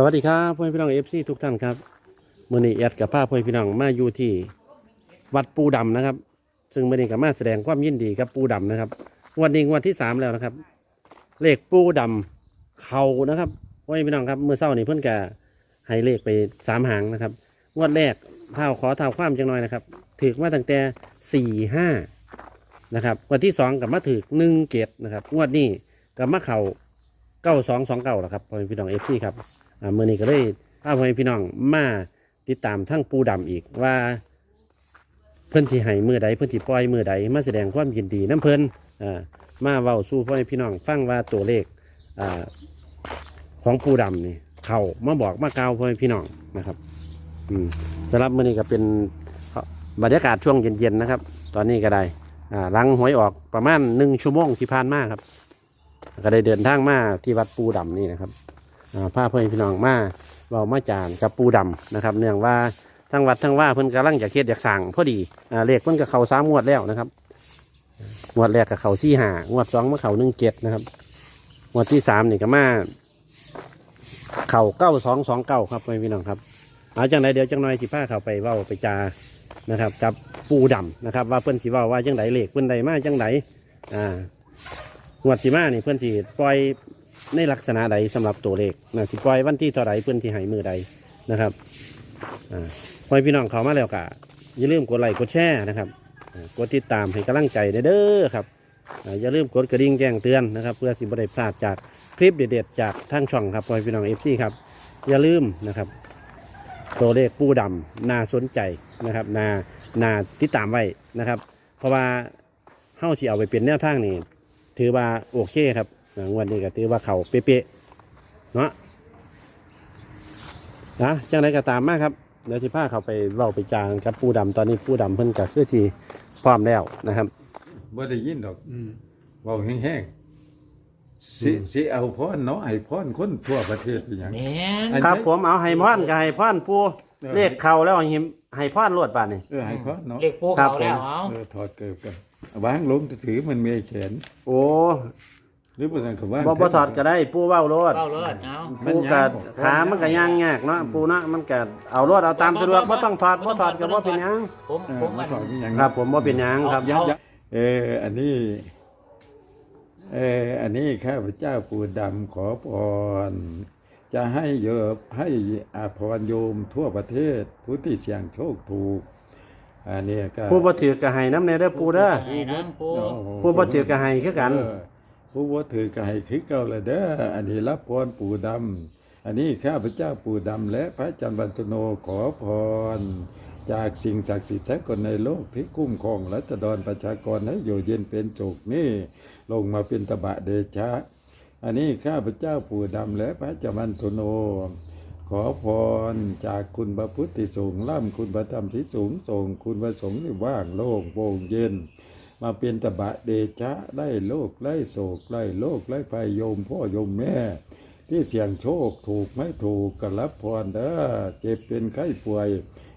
สวัสดีครับพ่อพี่น้องเอฟซีทุกท่านครับมื่อนี้แอดกับป้าพ่อพี่น้องมาอยู่ที่วัดปูดำนะครับ ซึ่งมื่อนี้ก็มาแสดงความยินดีกับปูดำนะครับวันนี้วันที่สามแล้วนะครับ เลขปูดำเขานะครับพ่อพี่น้องครับเมื่อเช้านี้เพื่อนกให้เลขไปสามหางนะครับงวดแรกเท่าขอเท่าความจังหน่อยนะครับถือมาตั้งแต่สี่ห้านะครับวันที่สองกับมาถือหนึ่งเกตนะครับงวดนี้กับมาเข่าเก้าสองสองเก้าแล้วครับพ่อพี่น้องเอฟซีครับ อ่ามื่อนี้ก็เลยพาพ่อแม่พี่น้องมาติดตามทั้งปูดำอีกว่า เพิ่นสิให้มือใดเพิ่นสิปล่อยมือใดมาแสดงความยินดีน้ำเพิ่นอ่ามาเว้าสู่พ่อแม่พี่น้องฟังว่าตัวเลขอ่าของปูดำนี่เขามาบอกมากล่าวพ่อแม่พี่น้องนะครับอืมสำหรับมื่อนี้ก็เป็นบรรยากาศช่วงเย็นๆนะครับ ตอนนี้ก็ได้อ่าหลังหวยออกประมาณหนึ่งชั่วโมงที่ผ่านมาครับ ก็ได้เดินทางมาที่วัดปูดำนี่นะครับ อ่าพาเพื่อนพี่น้องมาเรามาจานกับปูดำนะครับ เนื่องว่าทั้งวัดทั้งว่าเพิ่นกำลังจะเฮ็ดอยากสั่งพอดีอ่าเลขเพิ่นกับเขาสามงวดแล้วนะครับงวดแรกกับเขาสี่หางวดสองมาเขาหนึ่งเจ็ดนะครับงวดที่สามนี่ก็มาเข่าเก้าสองสองเก้าครับเพื่อนพี่น้องครับเอาจังไรเดี๋ยวจังหน่อยสิพาเขาไปเว้าไปจานะครับกับปูดำนะครับ ว่าเพิ่นสิเว้าว่าจังไดเลขเพิ่นใดมาจังไดอ่างวดสีมานี่เพิ่นสิปล่อย ในลักษณะใดสำหรับตัวเลขนะสิปล่อยวันที่เท่าไรเพื่อนสิใหายมือใดนะครับอ่าพอให้พี่น้องเขามาแล้วก็อย่าลืมกดไลค์กดแชร์นะครับกดติดตามให้กำลังใจเด้อครับอย่าลืมกดกระดิ่งแจ้งเตือนนะครับ เพื่อสิบได้พลาดจากคลิปเด็ดๆจากทางช่องครับพอให้พี่น้องเอฟซีครับอย่าลืมนะครับตัวเลขปูดำน่าสนใจนะครับน่านาติดตามไว้นะครับ เพราะว่าเฮ้าที่เอาไปเป็นแนวทางนี่ถือว่าโอเคครับ งวดนี้ก็ถือว่าเขาเป๊ะๆเนาะนะจังไรก็ตามมาครับเดี๋ยวที่พาเขาไปเว้าไปจางกับปูดำตอนนี้ปูดำเพิ่นก็คือที่พร้อมแล้วนะครับบ่ได้ยินดอกเว้าแห้งๆสิสิเอาพรเนาะให้พรคนทั่วประเทศอีหยังแม่นอันครับนี้ผมเอาให้พรกับให้พรปูเออเลขเขาแล้วให้ให้พรรวดบาดนี่เออให้พรเนาะเรียกพวกครัเขาบแล้วผมเอาเออถอดเกิบกันวางลงถือมันมีแขน โอ้ หรือบ่ซั่นก็ว่างบ่บ่ถอดก็ได้ปูเว้ารดเฝ้าเลยเอาปูกัขามันก็ย่างยากเนาะปูเนาะมันก็เอารดเอาตามสะดวกบ่ต้องถอดบ่ถอดก็บ่เป็นหยังผมเออผมมามันสอนอีหยังครับผมบ่เป็นหยังครับ ยับยับเอออันนี้เอออันนี้ข้าพเจ้าปู่ดำขอพรจะให้เยอะให้อาพรโยมทั่วประเทศผู้ที่เสี่ยงโชคถูกอันนี้ก็ผู้บ่ถือก็ให้น้ำในเด้อปูเด้อให้น้ำปู โอ้โห ผู้บ่ถือก็ให้คือกัน เออ ผู้บ่ถือก็ให้คือเก่าละเด้ออันนี้รับพรปู่ดำอันนี้ข้าพเจ้าปู่ดำและพระจันทร์บันตโนขอพร จากสิ่งศักดิ์สิทธิ์ทั้งคนในโลกที่คุ้มครองรัษฎรประชากรให้อยู่เย็นเป็นจุกนี่ลงมาเป็นตบะเดชะ อันนี้ข้าพเจ้าปู่ดำและพระจันทร์บันตโนขอพรจากคุณพระพุทธสูงล่ำคุณพระธรรมที่สูงส่งคุณพระสงฆ์ที่ว่างโล่งโปร่งเย็น มาเป็นตบะเดชะไล่โลกไล่โศกไล่โลกไล่ภัยโยมพ่อโยมแม่ ที่เสี่ยงโชคถูกไม่ถูกก็รับพรเด้อเจ็บเป็นไข้ป่วย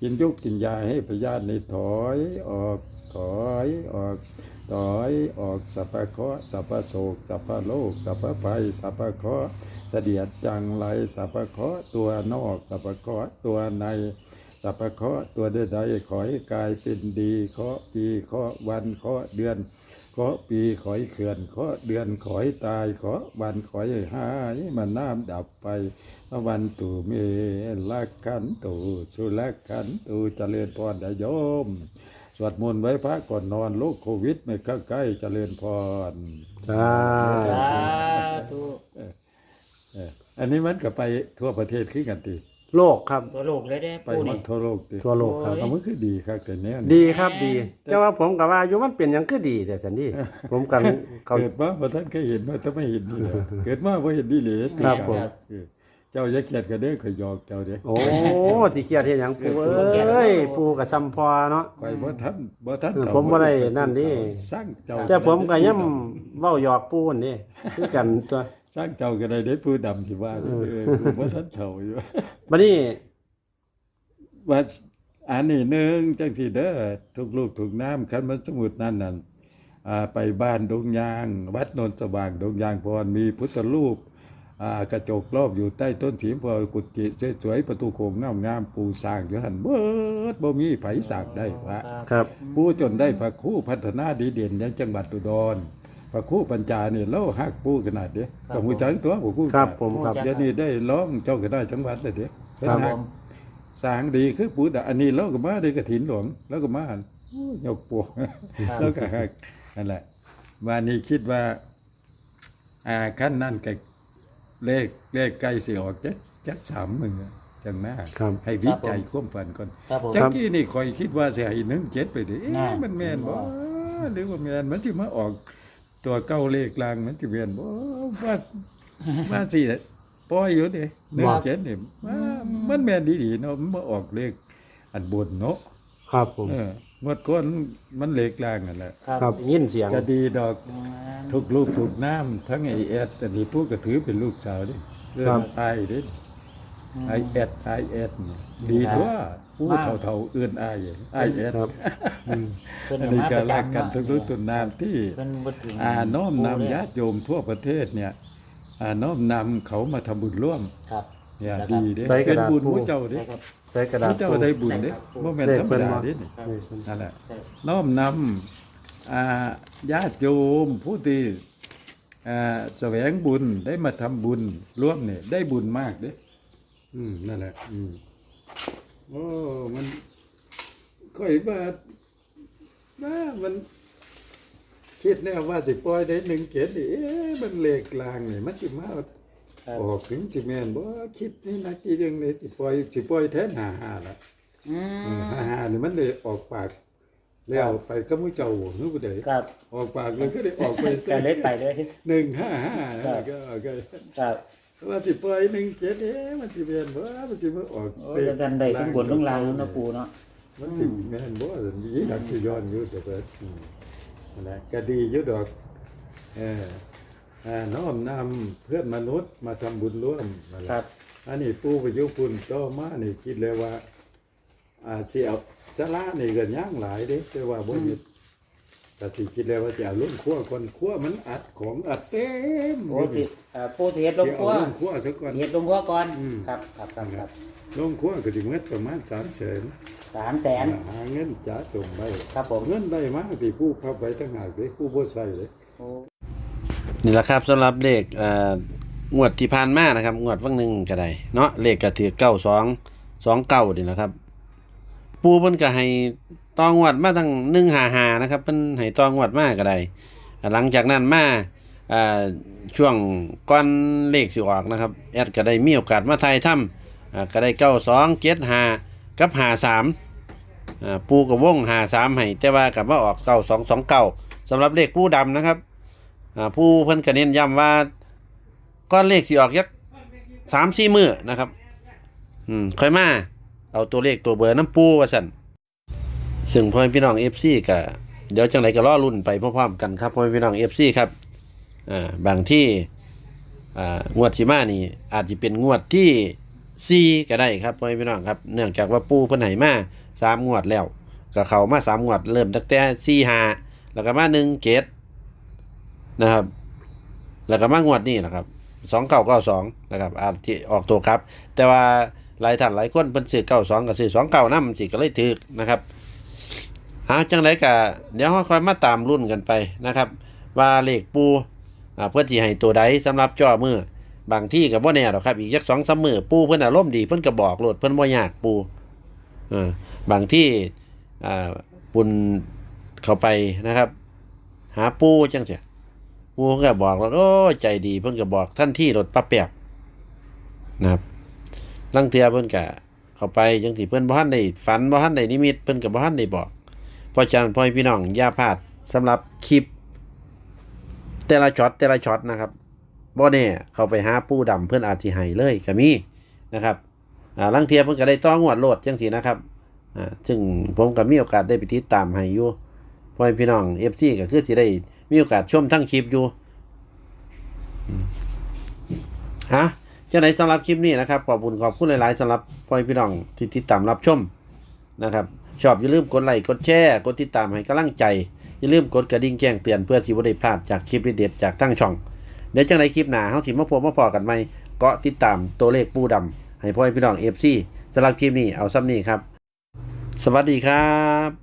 กินยุกกินยาให้พยาธิในถอยออกถอยออกถอยออกสัพพะเคาะสัพพะโศกสัพพะโลกสัพพะภัยสัพพะเคาะเสดียดจังไรสัพพะเคาะตัวนอกสัพพะเคาะตัวใน สัพพะเคราะห์ตัวใดๆขอให้กายเป็นดีเคราะห์ปีเคราะห์วันเคราะห์เดือนเคราะห์ปีขอให้เขื่อนเคราะห์เดือนขอให้ตายเคราะห์วันขอให้หายมันน้ำดับไปพระวันตุเมลักขันตุสุลักขันตุเจริญพรได้โยม สวดมนต์ไว้พระก่อนนอนโรคโควิดไม่เข้าใกล้เจริญพรสาสาธุเอออันนี้มันก็ไปทั่วประเทศขึ้นกันตี โลกครับ ตัวโลกเลยเด้ไปปูหมนี่ ดทั่วโลกตีทั่วโลกครับ เอามันคือดีครับแต่เนี้ยดีครับดีแต่ว่าผมกับว่าอยู่มันเป็นหยังคือดีแต่สันดีผมกันเขา เกิดมาพระท่านเคยเห็นว่าจะไม่เห็นนี่เลยเกิดมาพอเห็นนี่เลยครับผมเออเจ้าอย่าเกลียดกันเด้อขอยหยอกเจ้าเด้อโอ้ที่เครียดเฮ็ดหยังปูเอ้ยปูกับซำพอเนาะ คอยบ่ทันบ่ทันเออผมบ่ได้นั่นนี่สร้างเจ้าแต่ผมก็ย่ำเว้าหยอกปูนี่คือกันตัว สร้างเจ้าก็ได้ได้ผู้ดำที่ว่าเออผมบ่ทันเฒ่าอยู่บัดนี้ว่าอันนี้หนึ่งจังสิเด้อทุกลูกทุกน้ำคันมันสมุดนั่นนั่นอ่าไปบ้านดงยาง วัดโนนสว่างดงยางพรมีพุทธรูปอ่ากระจกรอบอยู่ใต้ต้นถีมพอกุฏิสวยๆประตูโค้งงามๆปูสร้างอยู่หั่นเบิดบ่มีไผสร้างได้วะครับผู้จนได้พระครู่พัฒนาดีเด่นยังจังหวัดอุดร พระครู่ปัญจาเนี่ยเล่าหักปูขนาดเด้ก็หูจักตัวพระครู่ครับผมครับ เดี๋ยวนี้ได้ร้องเจ้าก็ได้จังหวัดเลยเด้เป็นครับหักสร้างดีคือปูดะอันนี้เราก็มาได้กระถินหลวงแล้วก็มาหั่นโอ้ยยกปวกแล้วก็หักนั่นแหละวันนี้คิดว่าอ่าขั้นนั่นก็เลขเลขใกล้สิออกจักจักสามมือจังหน้าครับให้วิจัยความฝันก่อนครับผมจักกี้นี่คอยคิดว่าสิให้หนึ่งเจ็ดไปดิเอ๊ะน่ามันแม่นบ่หรือว่าแม่นมันสิมาออก ตัวเก้าเลขกลางมันสิแม่นบ่ว่าว่าสิปล่อยอยู่เด้หนึ่งเจ็ดนี่ว่ามันแม่นดีๆเนาะมันมาออกเลขอันบนเนาะครับผม เอองวดก่อนมันเลขกลางนั่นแหละครับครับ ยินเสียงจะดีดอกทุกลูกทุกน้ำทั้งไอเอสอันนี้ผู้ก็ถือเป็นลูกสาวดิเรื่องไอดิไอเอสไอเอสดีด้วยผู้เท่าเท่าๆเอื้อนไอไอเอสครับอืมเพิ่นอันก็นี้มาก็ประรักจำกันเนาะทุกลูกทุกน้ำที่เพิ่นบ่ถึงอ่าน้อมโนำญาติโยมทั่วประเทศเนี่ยอ่าน้อมนำเขามาทำบุญร่วมครับเนี่ยแล้วครับดีเด้ใส่กเป็ระนดาษบุญปูผู้เจ้าเด้ใช่ครับใส่กระดาษผู้เจ้าได้บุญเด้บ่แม่นธรรมดาเด้นี่นี่นั่นแหละใช่น้อมนำอ่าญาติโยมผู้ที่อ่าแสวงบุญได้มาทำบุญร่วมเนี่ยได้บุญมากเด้อืมนั่นแหละอืม โอ้มันค่อยว่าว่ามันคิดแน่ว่าสิปล่อยได้หนึ่งเกตนี่เอ๊ะมันเลขกลางนี่มันสิมาครับออกถึงสิแม่นบ่คิดนี่นะกี่เรื่องนี้สิปล่อยสิปล่อยแทนหาหาละอืเออมหาหานี่มันเลยออกปาก แล้วไปกับมุเจ้าหรือบ่ได้ครับออกปากเลยก็ได้ออกไปก็เลยไปเลยหนึ่งห้าห้าครับก็ก็ ครับ ว่าสิปล่อยหนึ่งเจ็ดเอ๊ะมันสิแม่นบ่มันสิมาออกโอ้ยจะสันได้ทั้งบนทั้งล่างเนาะปูเนาะมันสิแม่นบ่ซั่นยีดักสิย้อนอยู่แต่เบิดอืมนั่นแหละก็ดีอยู่ดอกเอออ่าน้อมนำเพื่อนมนุษย์มาทำบุญร่วมนั่นแหละครับอันนี้ปู่ไปอยู่ปุ่นต่อมานี่คิดเลยว่าอ่าสิเอาสาระนี่ก็ย่างหลายเด้แต่ว่าบ่ยึด แต่ที่คิดเลยว่าจะเอาลุ่มขั้วคนขั้วมันอัดของอัดเต็มโอ้สิเอ่อปูสิเฮ็ดลงครัวเอาลุ่มขั้วซะก่อน เฮ็ดลงครัวก่อนอืม ครับครับครับครับลุ่มขั้วก็สิเงินประมาณ3แสนสามแสนหาเงินจ่าจงไว้ครับผม เงินได้มาที่ผู้พับไว้ตั้งหากเลยผู้บ่ใส่เลยโอ้นี่แหละครับสำหรับเลขเอ่องวดที่ผ่านมานะครับ งวดวันหนึ่งก็ได้เนาะเลขก็ถือเก้าสองสองเก้านี่แหละครับ ปูเพิ่นก็ให้ ตองวดมาตั้งหนึ่งหาหานะครับเพิ่นให้ตองวดมากก็ได้หลังจากนั้นมาช่วงก่อนเลขสิออกนะครับแอดก็ได้มีโอกาสมาไทยถ้ำก็ได้เก้าสองเจ็ดหากับหาสามปูกับวงหาสามให้แต่ว่ากับว่าออกเก้าสองสองเก้าสำหรับเลขปูดำนะครับผู้เพิ่นก็เน้นย้ำว่าก้อนเลขสิออกยักสามสี่มือนะครับอืมค่อยมาเอาตัวเลขตัวเบอร์น้ำปูว่าสั่น ซึ่งพ่อแม่พี่น้องเอฟซีก็เดี๋ยวจังไรก็รอรุ่นไปพร้อมๆกันครับพ่อแม่พี่น้องเอฟซีครับอ่าบางที่อ่างวดสิมานี่ อาจจะเป็นงวดที่สี่ก็ได้ครับพ่อแม่พี่น้องครับ เนื่องจากว่าปูเพิ่นให้มาสามงวดแล้วก็เขามาสามงวดเริ่มตั้งแต่สี่ห้าแล้วก็มาหนึ่งเกตนะครับ แล้วก็มางวดนี้นะครับสองเก้าเก้าสองนะครับอาจจะออกตัวครับ แต่ว่าหลายท่านหลายคนเพิ่นซื้อเก้าสองกับซื้อสองเก้านั่นสิก็เลยถือนะครับ หาจังไรกะเดี๋ยวค่อยๆมาตามรุ่นกันไปนะครับ ว่าเลขปูอ่าเพื่อที่ให้ตัวใดสำหรับจ่อมือบางที่กับว่าแน่หรอกครับ อีกจักสองสามมือปูเพิ่อนอารมณ์ดีเพิ่อนก็บอกโหลดเพิ่อนบ่ยากปูอ่าบางที่อ่าปุ่นเข้าไปนะครับ หาปูจังเสียปูก็บอกว่าโอ้ใจดีเพิ่อนก็บอกท่านที่รถป้าแปบนะครับลังเทือเพิ่อนก็เข้าไปจังสิเพิ่อนบ่ทันได้ฝันบ่ทันได้นิมิตเพิ่อนก็บ่ทันได้บอก เพราะฉะนั้นพ่อพี่น้องอย่าพลาดสำหรับคลิป แต่ละช็อตแต่ละช็อตนะครับบ่แน่เขาไปหาปูดำเพิ่อนอาจสิให้เลยก็มีนะครับอ่าลังเทียเพิ่นก็ได้ต้องวดโลดจังซี่นะครับอ่าซึ่งผมก็มีโอกาสได้ไปติดตามให้อยู่พ่อพี่น้อง FC ก็คือสิได้มีโอกาสชมทั้งคลิปอยู่ฮะเจ้าไหนสำหรับคลิปนี้นะครับ ขอบคุณขอบคุณหลาย ๆสำหรับพ่อพี่น้องที่ติดตามรับชมนะครับ ชอบอย่าลืมกดไลค์กดแชร์กดติดตามให้กำลังใจ อย่าลืมกดกระดิ่งแจ้งเตือนเพื่อสิบ่ได้พลาดจากคลิปเด็ดๆจากทั้งช่อง เดี๋ยวจังไรคลิปหน้าเฮาสิมาพบมาพอกันใหม่เกาะติดตามตัวเลขปูดำให้พ่อให้พี่น้อง FC สำหรับคลิปนี้เอาซ้ำนี้ครับ สวัสดีครับ